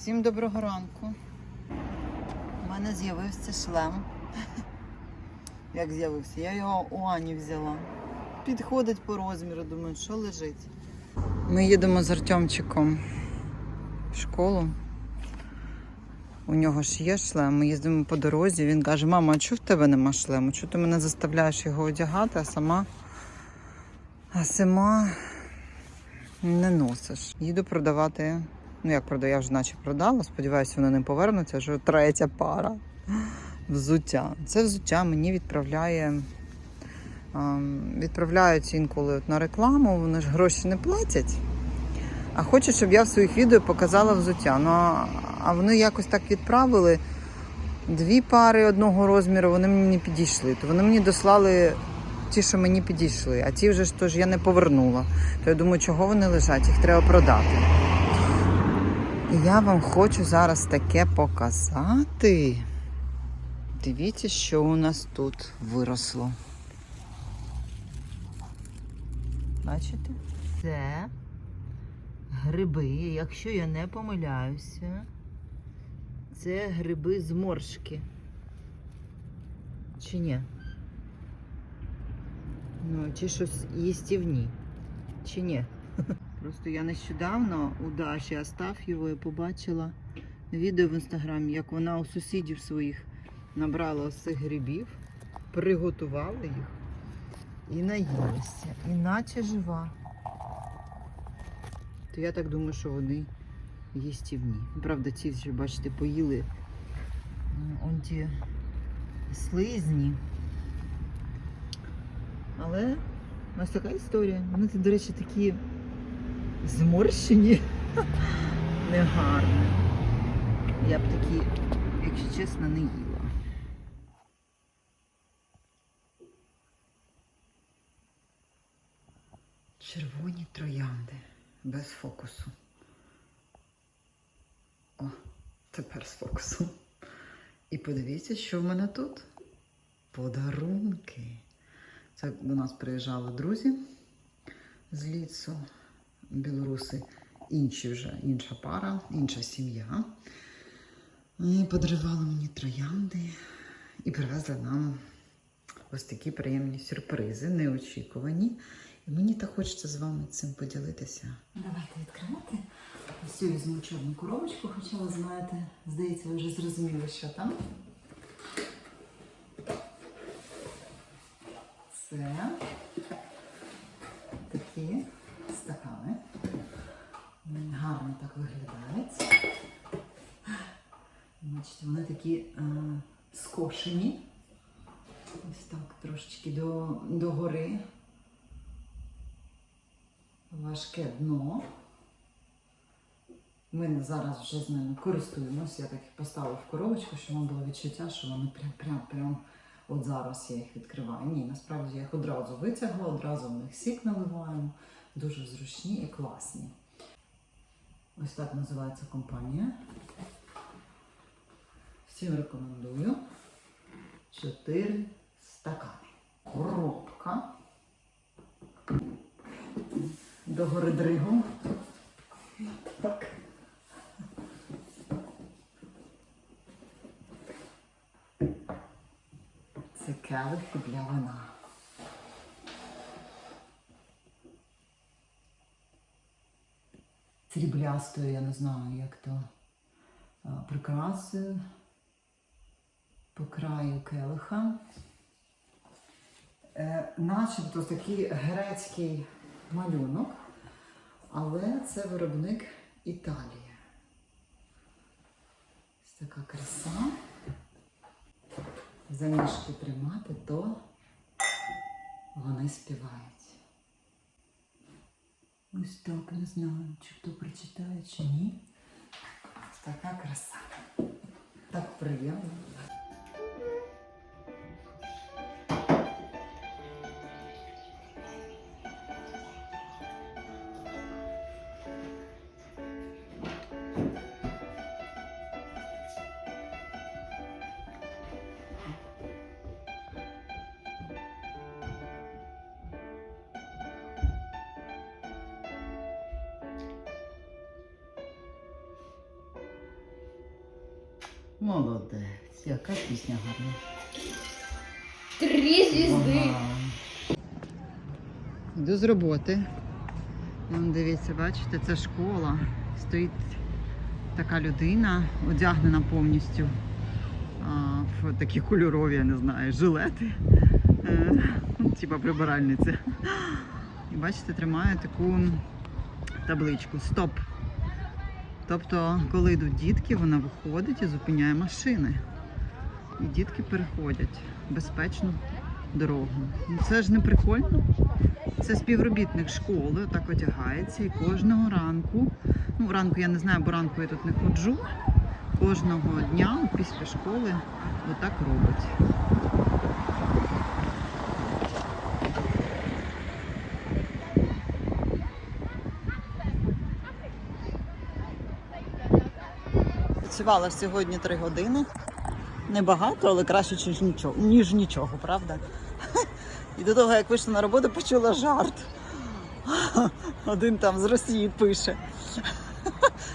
Всім доброго ранку. У мене з'явився шлем. Як з'явився? Я його у Ані взяла. Підходить по розміру, думаю, що лежить. Ми їдемо з Артемчиком в школу. У нього ж є шлем. Ми їздимо по дорозі. Він каже: мама, а чого в тебе нема шлему? Чого ти мене заставляєш його одягати, а сама, а сама не носиш. Їду продавати. Ну, як продаю, я вже наче продала. Сподіваюся, вони не повернуться. Вже третя пара взуття. Це взуття мені відправляє. ем, Відправляють інколи на рекламу, вони ж гроші не платять. А хочуть, щоб я в своїх відео показала взуття. Ну, а вони якось так відправили. Дві пари одного розміру, вони мені не підійшли. То вони мені дослали ті, що мені підійшли, а ті вже ж то ж я не повернула. То я думаю, чого вони лежать, їх треба продати. І я вам хочу зараз таке показати. Дивіться, що у нас тут виросло. Бачите? Це гриби, якщо я не помиляюся, це гриби зморшки. Чи ні? Ну, чи щось їстівні. Чи ні? Просто я нещодавно у Даші Астаф'євої побачила відео в інстаграмі, як вона у сусідів своїх набрала цих грибів, приготувала їх і наїлася, іначе жива. То я так думаю, що вони їстівні. Правда, ці вже, бачите, поїли он ті слизні. Але ось така історія. Вони, до речі, такі зморщені. Негарні. Я б такі, якщо чесно, не їла. Червоні троянди без фокусу. О, тепер з фокусом. І подивіться, що в мене тут. Подарунки. Це до нас приїжджали друзі з лісу, білоруси, інші вже, інша пара, інша сім'я. І подарували мені троянди і привезли нам ось такі приємні сюрпризи, неочікувані. І мені так хочеться з вами цим поділитися. Давайте відкривати. Ось візьму чорну коробочку, хоча ви знаєте, здається, ви вже зрозуміли, що там. Це такі стакани. Вони Гарно так виглядають. Бачите, вони такі е, скошені. Ось так трошечки до, до гори. Важке дно. Ми зараз вже з ними користуємося. Я так їх поставила в коробочку, щоб вам було відчуття, що вони прям прям прям от зараз я їх відкриваю. Ні, насправді я їх одразу витягла, одразу в них сік наливаємо. Дуже зручні і класні. Ось так називається компанія. Всім рекомендую. Чотири стакани. Коробка. До гори дригом. Так. Це келих для вина. Сріблястою, я не знаю, як то прикрасою по краю келиха. Е, начебто такий грецький малюнок, але це виробник Італії. Ось така краса. За ніжки тримати, то вони співають. Ось так, не знаю, чи хто прочитає, чи ні. Така краса. Так приємно. Молодець, яка пісня гарна. Три звезды. Ага. Йду з роботи. Вон, дивіться, бачите, це школа. Стоїть така людина, одягнена повністю а, в такі кольорові, я не знаю, жилети. Е, типа прибиральниця. І бачите, тримає таку табличку Стоп. Тобто, коли йдуть дітки, вона виходить і зупиняє машини. І дітки переходять безпечну дорогу. Ну, Це ж не прикольно. Це співробітник школи, так одягається і кожного ранку, ну вранку я не знаю, бо ранку я тут не ходжу. Кожного дня після школи отак робить. Працювала сьогодні три години. Небагато, але краще, ніж нічого, ніж нічого, правда? І до того, як вийшла на роботу, почула жарт. Один там з Росії пише.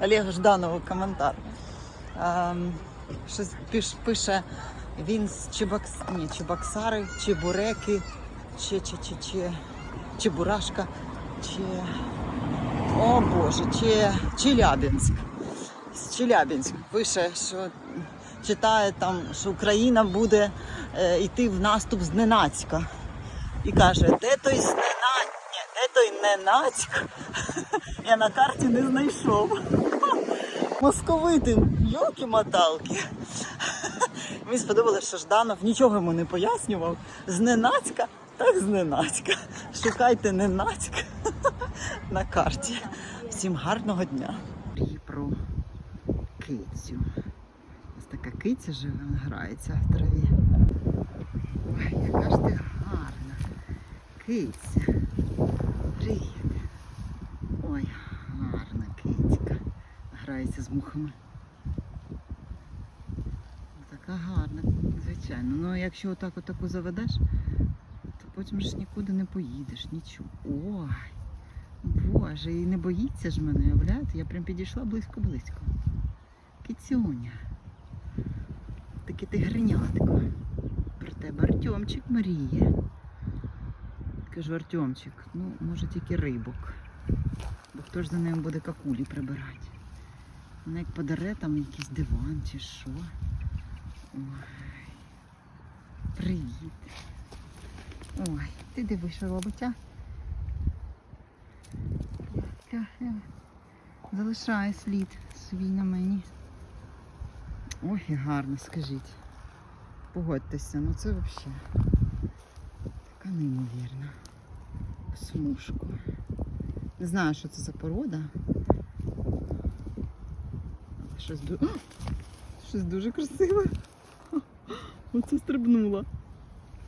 Олег Жданов коментар. Ем, щось пише, він з Чебакс... Ні, Чебоксари, Чебуреки, Чебурашка, чи. О Боже, чи Челябинськ. З пише, що читає там, що Україна буде е, йти в наступ зненацька. І каже, де той зненацька? Де той ненацька? Я на карті не знайшов. Московити, йолки-моталки. Мені сподобалося, що Жданов нічого йому не пояснював. Зненацька, так зненацька. Шукайте ненацька на карті. Всім гарного дня. Про кицю. Ось така киця живе, вона грається в траві. Ой, яка ж ти гарна. Киця. Привіт. Ой, гарна кицька. Грається з мухами. Така гарна, звичайно. Ну якщо отак отаку заведеш, то потім ж нікуди не поїдеш, нічого. Ой, Боже, і не боїться ж мене, уявляєте? Я прям підійшла близько-близько. Кицюня. Таке ти гринятко. Про тебе Артемчик мріє. Кажу, Артемчик, ну, може тільки рибок. Бо хто ж за ним буде какулі прибирати? Вона як подаре там якийсь диван чи що. Ой. Привіт. Ой, ти дивиш, що робить, а? Та, е, Залишає слід свій на мені. Ой, і гарно, скажіть. Погодьтеся, ну це взагалі така неймовірна. Смужку. Не знаю, що це за порода. Але щось, ду... Щось дуже красиве. Оце стрибнула.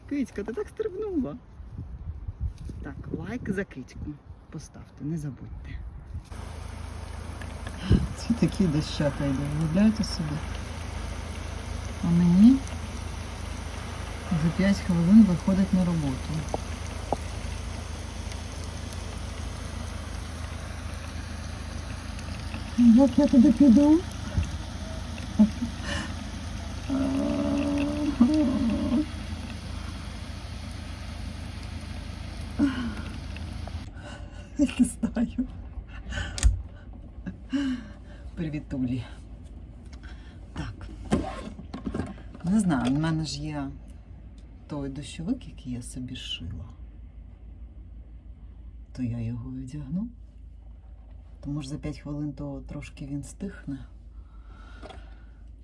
Кицька, ти так стрибнула. Так, лайк за кицьку. Поставте, не забудьте. Це такі дощака йде, уявляєте собі? А мені за 5 хвилин виходить на роботу. Як я туди піду? Не знаю. Привітулі. Так. Не знаю, в мене ж є той дощовик, який я собі шила. То я його одягну. То може за 5 хвилин то трошки він стихне.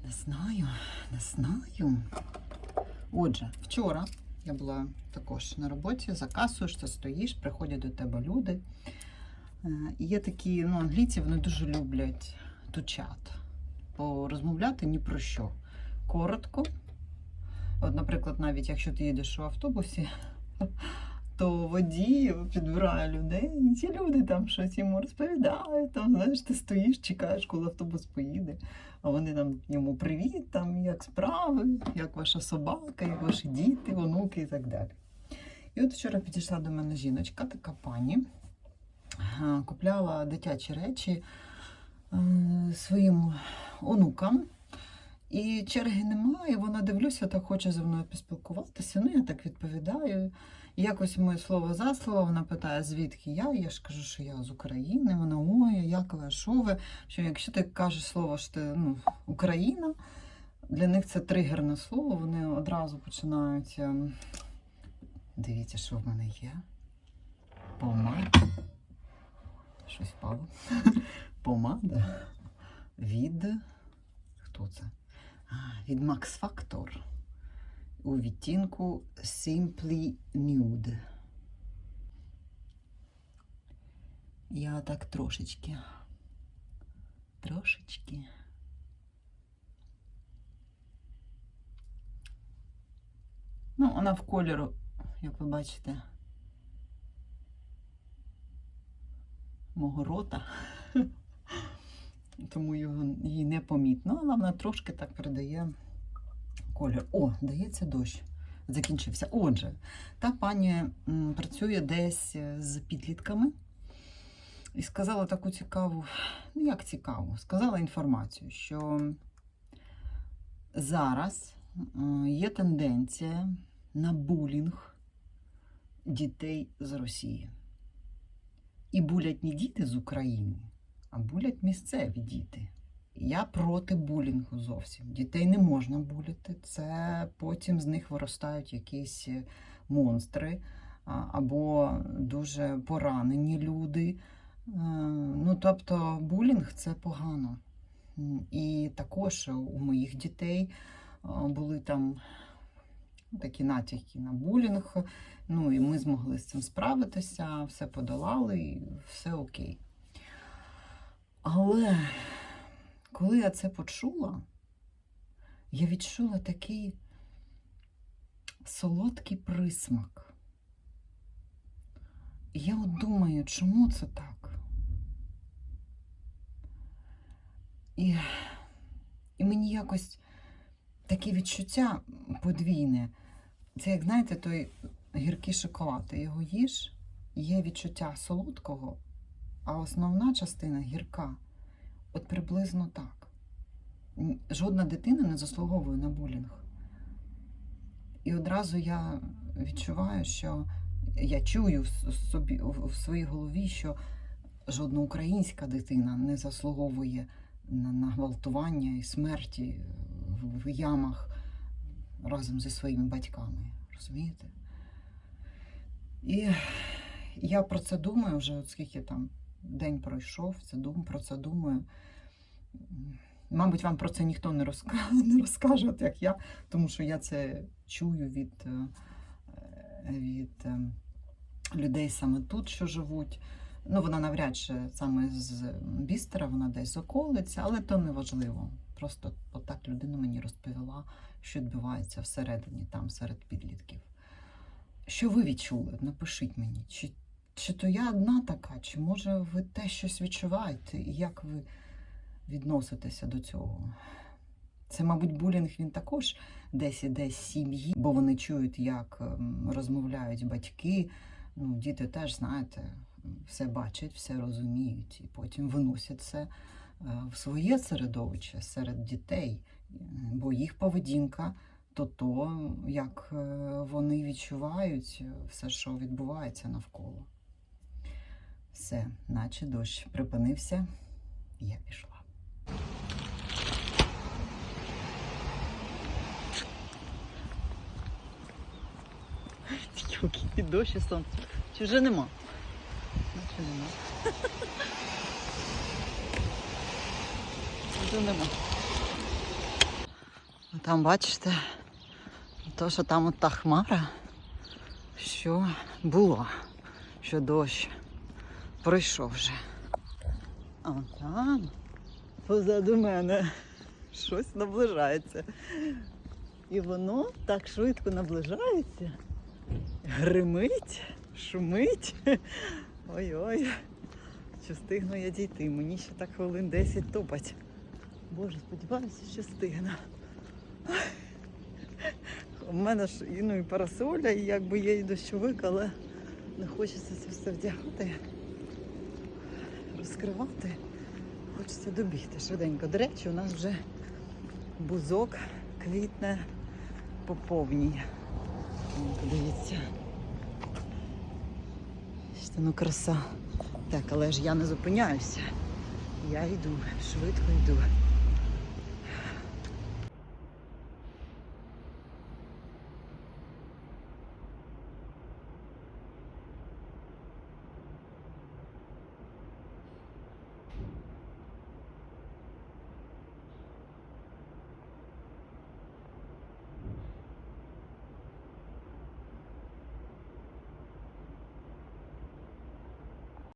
Не знаю, не знаю. Отже, вчора я була також на роботі, за касою, що стоїш, приходять до тебе люди. Е, І є такі, ну, англійці вони дуже люблять тучат. Порозмовляти ні про що. Коротко. От, наприклад, навіть якщо ти їдеш в автобусі, то водій підбирає людей, і ці люди там щось йому розповідають. Там, знаєш, ти стоїш, чекаєш, коли автобус поїде, а вони там йому привіт, там, як справи, як ваша собака, як ваші діти, онуки і так далі. І от вчора підійшла до мене жіночка, така пані, купляла дитячі речі своїм онукам. І черги немає, вона дивлюся, так хоче зі мною поспілкуватися. Ну, я так відповідаю. Якось моє слово за слово, вона питає, звідки я. Я ж кажу, що я з України. Вона ой, як ви, що ви? Що якщо ти кажеш слово, що ти ну, Україна, для них це тригерне слово, вони одразу починають. ем, Дивіться, що в мене є. Помада. Щось впало. Помада від. Хто це? Від Max Factor у відтінку Simply Nude. Я так трошечки. Трошечки. Ну, вона в кольору, як ви бачите, мого рота. Тому його, її не помітно, але вона трошки так передає колір. О, дається дощ. Закінчився. Отже, та пані працює десь е, з підлітками і сказала таку цікаву, ну як цікаву, сказала інформацію, що зараз є тенденція на булінг дітей з Росії. І булять не діти з України, а булять місцеві діти. Я проти булінгу зовсім. Дітей не можна буляти. Це потім з них виростають якісь е, монстри або дуже поранені люди. Е, Ну, тобто, булінг це погано. І також у моїх дітей е, були там такі натяки на булінг. Ну і ми змогли з цим справитися, все подолали, і все окей. Але коли я це почула, я відчула такий солодкий присмак. І я от думаю, чому це так? І, і мені якось таке відчуття подвійне. Це, як знаєте, той гіркий шоколад. Ти його їш, є відчуття солодкого, а основна частина гірка. От приблизно так. Жодна дитина не заслуговує на булінг. І одразу я відчуваю, що я чую в собі в своїй голові, що жодна українська дитина не заслуговує на, на гвалтування і смерті в, в ямах разом зі своїми батьками. Розумієте? І я про це думаю вже, от скільки там день пройшов, це дум, про це думаю. Мабуть, вам про це ніхто не розкаже, не розкаже, от як я, тому що я це чую від, е, від е, людей саме тут, що живуть. Ну, вона навряд чи саме з Бістера, вона десь з околиці, але то не важливо. Просто отак людина мені розповіла, що відбувається всередині, там, серед підлітків. Що ви відчули? Напишіть мені, чи, чи то я одна така, чи може ви те щось відчуваєте, і як ви відноситеся до цього? Це, мабуть, булінг він також десь іде з сім'ї, бо вони чують, як ем, розмовляють батьки. Ну, діти теж, знаєте, все бачать, все розуміють, і потім виносять це е, в своє середовище серед дітей, бо їх поведінка то то, як е, вони відчувають все, що відбувається навколо. Все, наче дощ припинився, я пішла. Тільки і дощ і сонце. Чи вже нема? Наче нема. Вже нема. Там бачите, то, що там от та хмара, що була, що дощ пройшов вже. А там позаду мене щось наближається. І воно так швидко наближається. Гримить, шумить. Ой-ой. Чи встигну я дійти? Мені ще так хвилин 10 топать. Боже, сподіваюся, що встигну. У мене ж ну, і парасоля, і якби є і дощовик, але не хочеться це все вдягати, розкривати. Хочеться добігти швиденько. До речі, у нас вже бузок квітне по повній. Бачите, Ну краса. Так, але ж я не зупиняюся. Я йду, швидко йду.